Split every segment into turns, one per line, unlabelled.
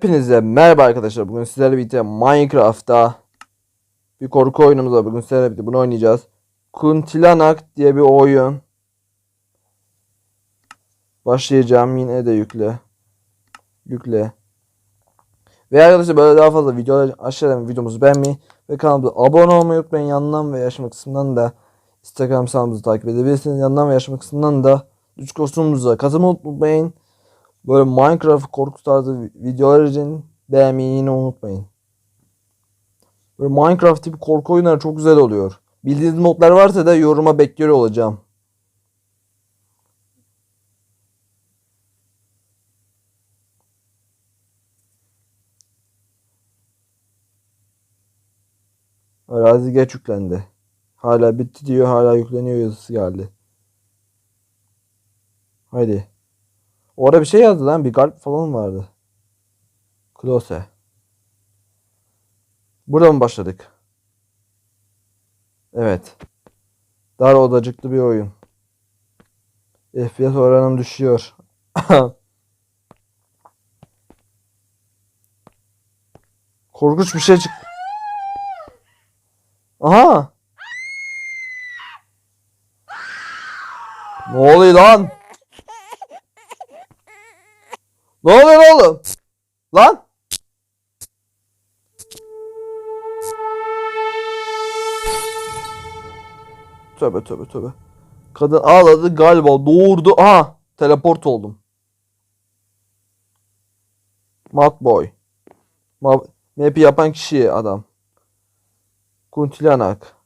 Hepinize merhaba arkadaşlar. Bugün sizlerle birlikte Minecraft'ta bir korku oyunumuz var. Bugün sizlerle birlikte bunu oynayacağız. Kuntilanak diye bir oyun. Başlayacağım. Yine de yükle. Yükle. Ve arkadaşlar böyle daha fazla videolar aşağıdan videomuzu beğenmeyi ve kanalımıza abone olmayı unutmayın. Yandan ve yaşama kısmından da Instagram hesabımızı takip edebilirsiniz. Yandan ve yaşama kısmından da Discord sunucumuza katılmayı unutmayın. Böyle Minecraft korku tarzı videolar için beğenmeyi yine unutmayın. Böyle Minecraft tipi korku oyunları çok güzel oluyor. Bildiğiniz modlar varsa da yoruma bekliyor olacağım. Arazi geç yüklendi. Hala bitti diyor, hala yükleniyor yazısı geldi. Haydi. Orada bir şey yazdı lan. Bir kalp falan vardı. Close. Burada mı başladık? Evet. Dar odacıklı bir oyun. FPS oranım düşüyor. Korkunç bir şey çık. Aha. Ne oluyor lan? Ne oluyor oğlum? Lan? Tövbe tövbe tövbe. Kadın ağladı galiba doğurdu. Aha teleport oldum. Mat boy. Ma map'i yapan kişi adam. Kuntilanak.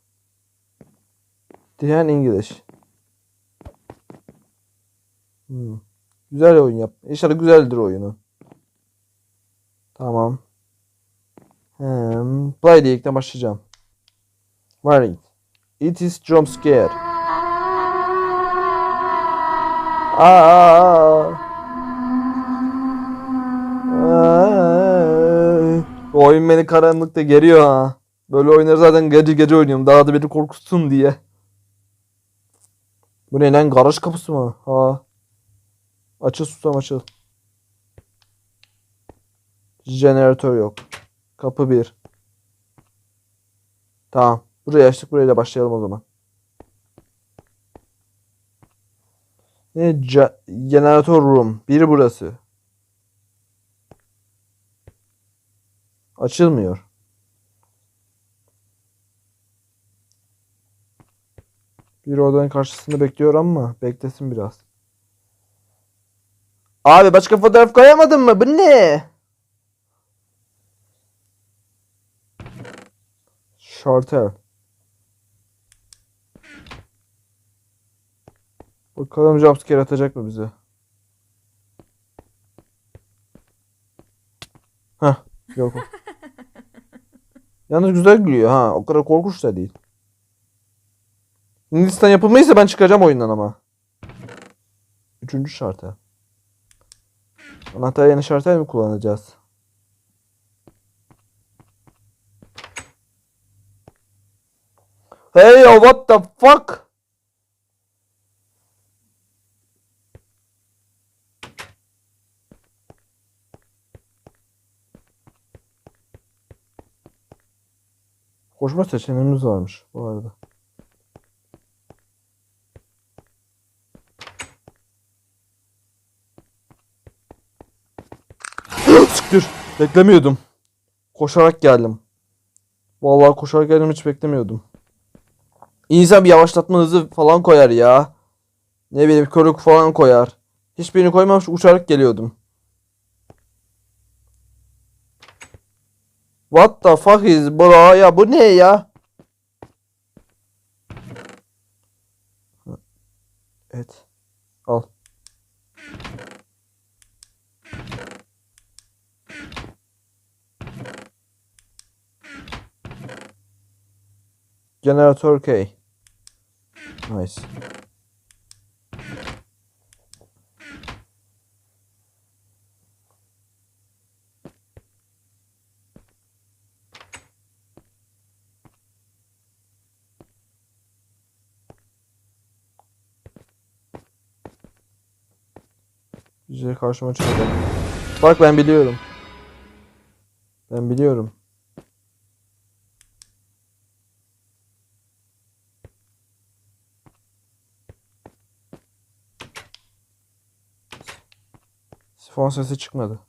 Diyen İngiliz. Hmm. Güzel oyun yap. İnşallah güzeldir oyunu. Tamam. Hmm. Play diye ilkten başlayacağım. Warning. It is jump scare. Aa. Bu oyun beni karanlıkta geriyor ha. Böyle oyunları zaten gece gece oynuyorum. Daha da beni korkutsun diye. Bu ne lan? Garaj kapısı mı? Ha. Açıl susam açıl. Jeneratör yok. Kapı 1. Tamam. Burayı açtık. Burayla başlayalım o zaman. Ne? Ce- Jeneratör room. Biri burası. Açılmıyor. Bir odanın karşısında bekliyor ama beklesin biraz. Abi başka fotoğraf koyamadın mı? Bu ne? Şartel. Bakalım jumpscare atacak mı bize? Heh, yok. Yalnız güzel gülüyor ha. O kadar korkunç da değil. Hindistan yapılmaysa ben çıkacağım oyundan ama. Üçüncü şartel. Anahtar yerine şartel mi kullanacağız? Hey what the fuck? Koşma seçeneğimiz varmış bu arada. Siktir. Beklemiyordum. Koşarak geldim. Vallahi koşarak geldim hiç beklemiyordum. İnsan bir yavaşlatma hızı falan koyar ya. Ne bileyim körük falan koyar. Hiçbirini koymamış uçarak geliyordum. What the fuck is bro ya bu ne ya? Evet. Al. Jeneratör K. Nice. Güzel karşıma çıkacak. Bak ben biliyorum. Ben biliyorum. Sifon sesi çıkmadı.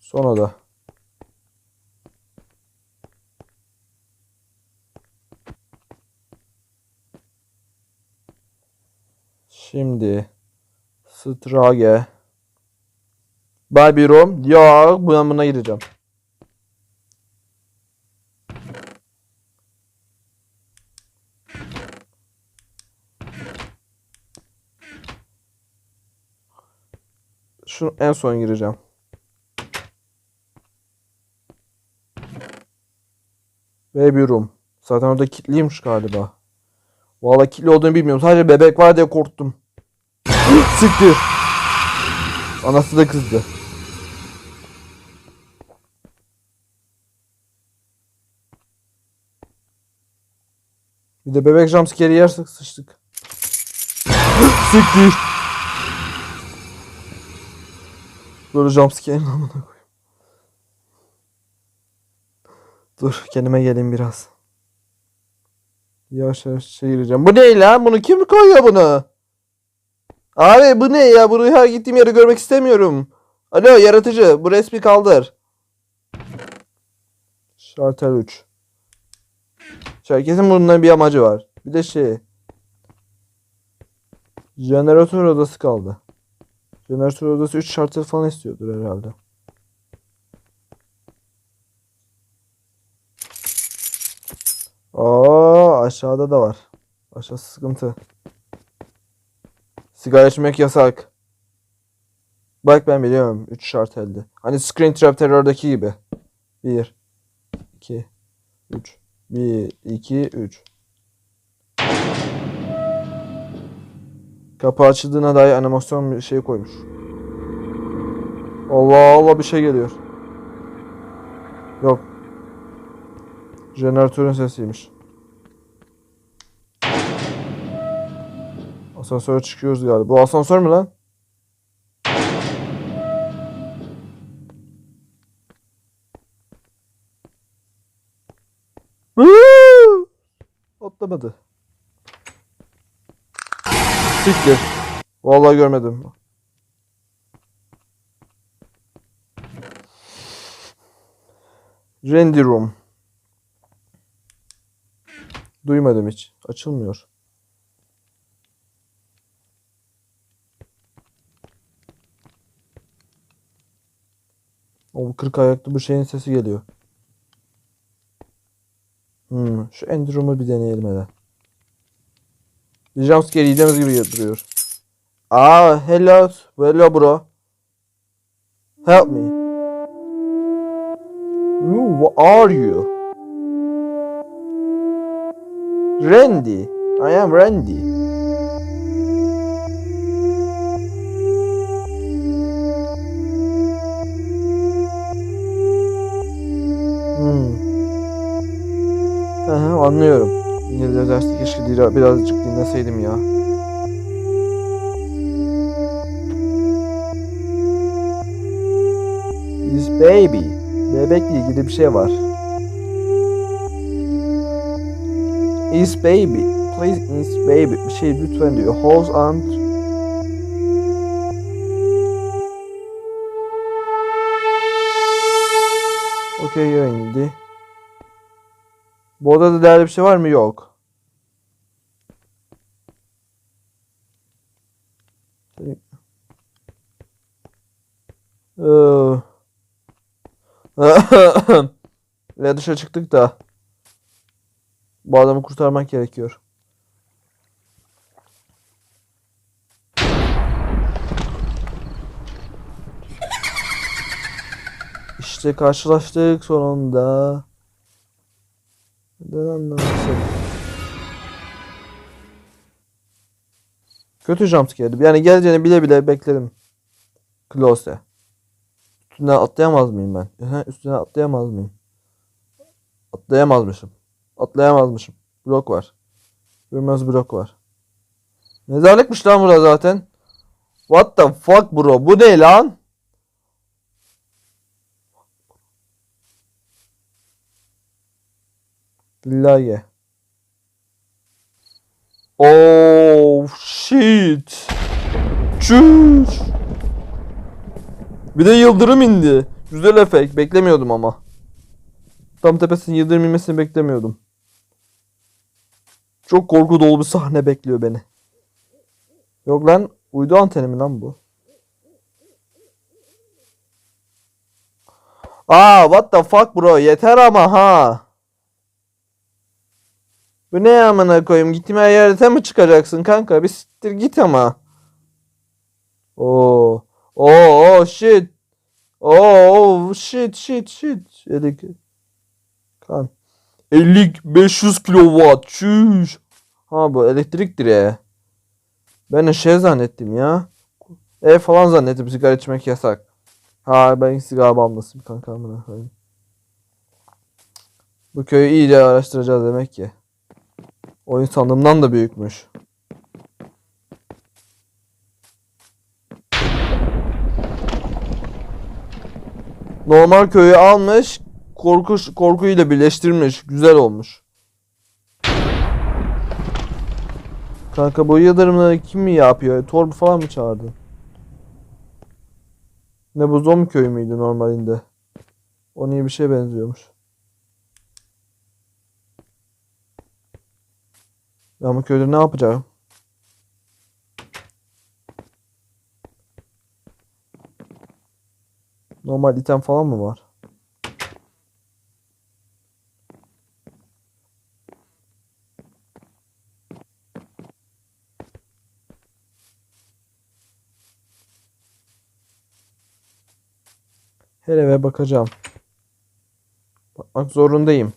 Son oda. Şimdi Strage Barbie Room Yok buna buna gireceğim. Şu en son gireceğim. Baby Room. Zaten orada kilitliymiş galiba. Vallahi kilitli olduğunu bilmiyorum. Sadece bebek var diye korktum. Siktir. Anası da kızdı. Bir de bebek jumpscare'i yersek sıçtık. Siktir. Böyle jumpscare'in amına koyayım. Dur kendime geleyim biraz. Yavaş yavaş çevireceğim. Bu ne lan? Bunu kim koyuyor bunu? Abi bu ne ya? Bunu her gittiğim yere görmek istemiyorum. Alo yaratıcı bu resmi kaldır. Şartel 3. Herkesin bunun bir amacı var. Bir de şey. Jeneratör odası kaldı. Jeneratör odası 3 şartel falan istiyordur herhalde. Oo aşağıda da var. Aşağısı sıkıntı. Sigara içmek yasak. Bak ben biliyorum. 3 şart elde. Hani Screen Trap Terror'daki gibi. 1 2 3 1 2 3 Kapı açıldığına dair animasyon bir şey koymuş. Allah Allah bir şey geliyor. Yok. Jeneratörün sesiymiş. Asansöre çıkıyoruz galiba. Bu asansör mü lan? Atlamadı. Siktir. Vallahi görmedim. Randy Room. Duymadım hiç. Açılmıyor. O kırk ayaklı bu şeyin sesi geliyor. Hmm, şu end room'u bir deneyelim hele. Jumpscare yiyeceğimiz gibi duruyor. Aa, hello. Hello bro. Help me. Who are you? Randy. I am Randy. Hmm. Aha, anlıyorum. İngilizce dersi keşke birazcık dinleseydim ya. Is baby. Bebekle ilgili bir şey var. Is baby. Please is baby. Bir şey lütfen diyor. Hold on. Okey ya indi. Bu odada değerli bir şey var mı? Yok. Ee, Ve dışarı çıktık da. Bu adamı kurtarmak gerekiyor. İşte karşılaştık sonunda. Neden anlamışsın? Kötü jumpscare'di. Yani geleceğini bile bile bekledim. Close. Üstüne atlayamaz mıyım ben? Üstüne atlayamaz mıyım? Atlayamazmışım. Atlayamazmışım. Blok var. Görmez blok var. Mezarlıkmış lan burada zaten. What the fuck bro? Bu ne lan? Billahi. Oh shit. Çüş. Bir de yıldırım indi. Güzel efekt. Beklemiyordum ama. Tam tepesinin yıldırım inmesini beklemiyordum. Çok korku dolu bir sahne bekliyor beni. Yok lan uydu anteni mi lan bu? Aa what the fuck bro yeter ama ha. Bu ne amına koyayım gitme yerde mi çıkacaksın kanka bir siktir git ama. Oo. Oo shit. Oo shit shit shit. Elik. Kan. 50 500 kilowatt. Çüş. Ha bu elektrik direği. Ben de şey zannettim ya. Ev falan zannettim sigara içmek yasak. Ha ben sigara bağımlısıyım kanka amına koyayım. Bu köyü iyice araştıracağız demek ki. Oyun sandığımdan da büyükmüş. Normal köyü almış, korku korkuyla birleştirmiş. Güzel olmuş. Kanka bu yıldırımları kim mi yapıyor? Torbu falan mı çağırdı? Ne bu zombi köyü müydü normalinde? O niye bir şeye benziyormuş. Bu köyde ne yapacağım? Normal item falan mı var? Her eve bakacağım. Bakmak zorundayım.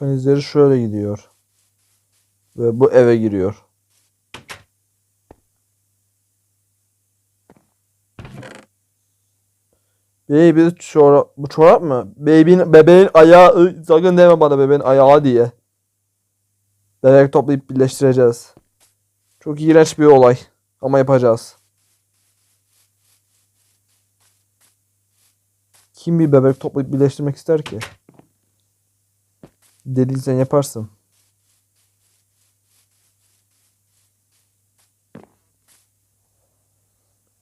Kan izleri şöyle gidiyor. Ve bu eve giriyor. Baby çorap bu çorap mı? Baby'nin bebeğin ayağı sakın deme bana bebeğin ayağı diye. Bebek toplayıp birleştireceğiz. Çok iğrenç bir olay ama yapacağız. Kim bir bebek toplayıp birleştirmek ister ki? Deliysen yaparsın.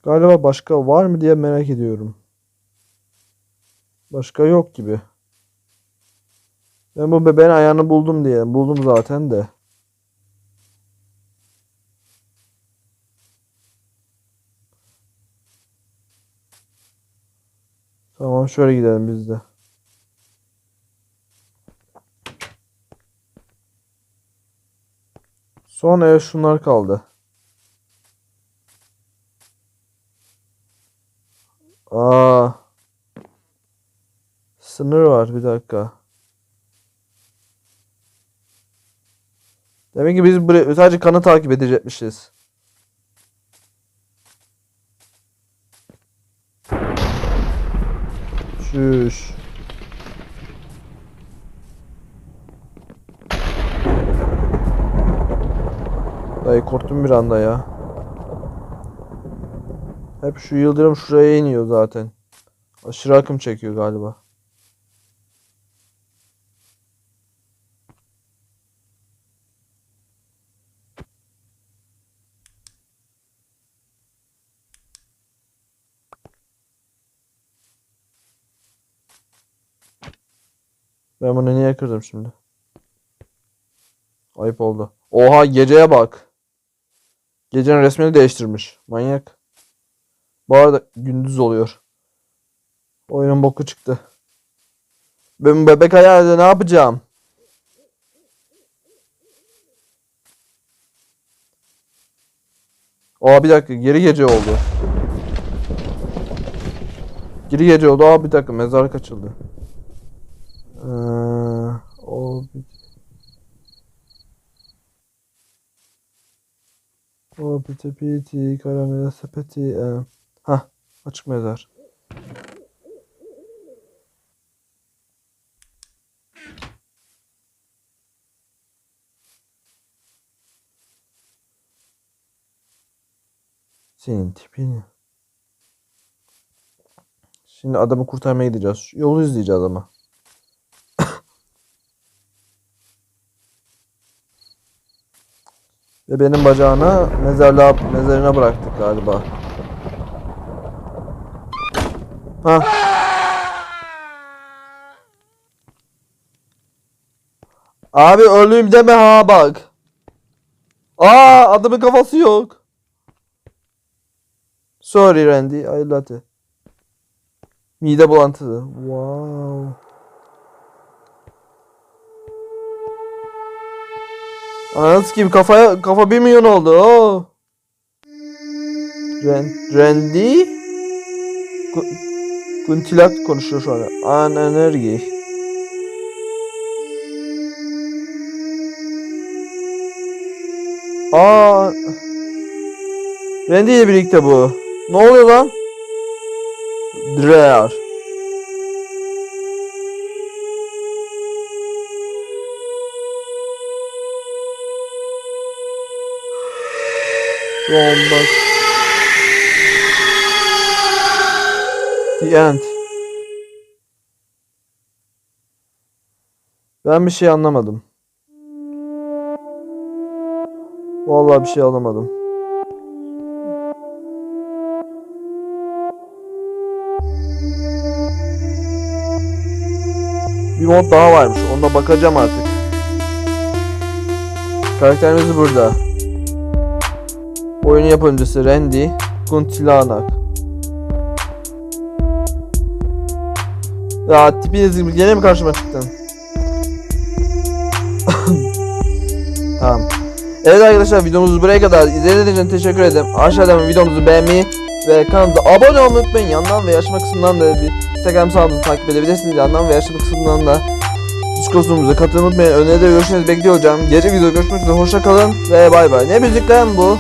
Galiba başka var mı diye merak ediyorum. Başka yok gibi. Ben bu bebeğin ayağını buldum diye. Buldum zaten de. Tamam şöyle gidelim biz de. Son ev şunlar kaldı. Aa. Sınır var bir dakika. Demek ki biz buraya sadece kanı takip edecekmişiz. Şuş. Dayı korktum bir anda ya. Hep şu yıldırım şuraya iniyor zaten. Aşırı akım çekiyor galiba. Ben bunu niye kırdım şimdi? Ayıp oldu. Oha geceye bak. Gecenin resmini değiştirmiş. Manyak. Bu arada gündüz oluyor. Oyunun boku çıktı. Ben bebek ayağıyla ne yapacağım? Aa bir dakika geri gece oldu. Geri gece oldu. Aa bir dakika mezarlık açıldı. Ee, o o piti piti karamela sepeti. Ee, ha açık mezar. Senin tipini. Şimdi adamı kurtarmaya gideceğiz. Yolu izleyeceğiz ama. Ve benim bacağını mezarlığa, mezarına bıraktık galiba. Ha. Abi öleyim deme ha bak. Aa adamın kafası yok. Sorry Randy, I latte. Mide bulantısı. Wow. Anasını gibi kafaya kafa bir milyon oldu. Oo. Ren, Randy Guntilak konuşuyor şu an. An enerji. Aa. Randy ile birlikte bu. Ne oluyor lan? Drear. Bak. The end. Ben bir şey anlamadım. Vallahi bir şey anlamadım. Bir mod daha varmış. Onda bakacağım artık. Karakterimiz burada. Oyunun yapımcısı Randy Kuntilanak. Ya tipiniz gibi gene mi karşıma çıktın? tamam. Evet arkadaşlar videomuzu buraya kadar izlediğiniz için teşekkür ederim. Aşağıdan videomuzu beğenmeyi ve kanalımıza abone olmayı unutmayın. Yandan ve yaşama kısmından da bir Instagram sayfamızı takip edebilirsiniz. Yandan ve yaşama kısmından da Discord'umuza katılmayı unutmayın. Öneri de görüşürüz bekliyor hocam. Gece videoda görüşmek üzere. Hoşça kalın ve bay bay. Ne müzik lan bu?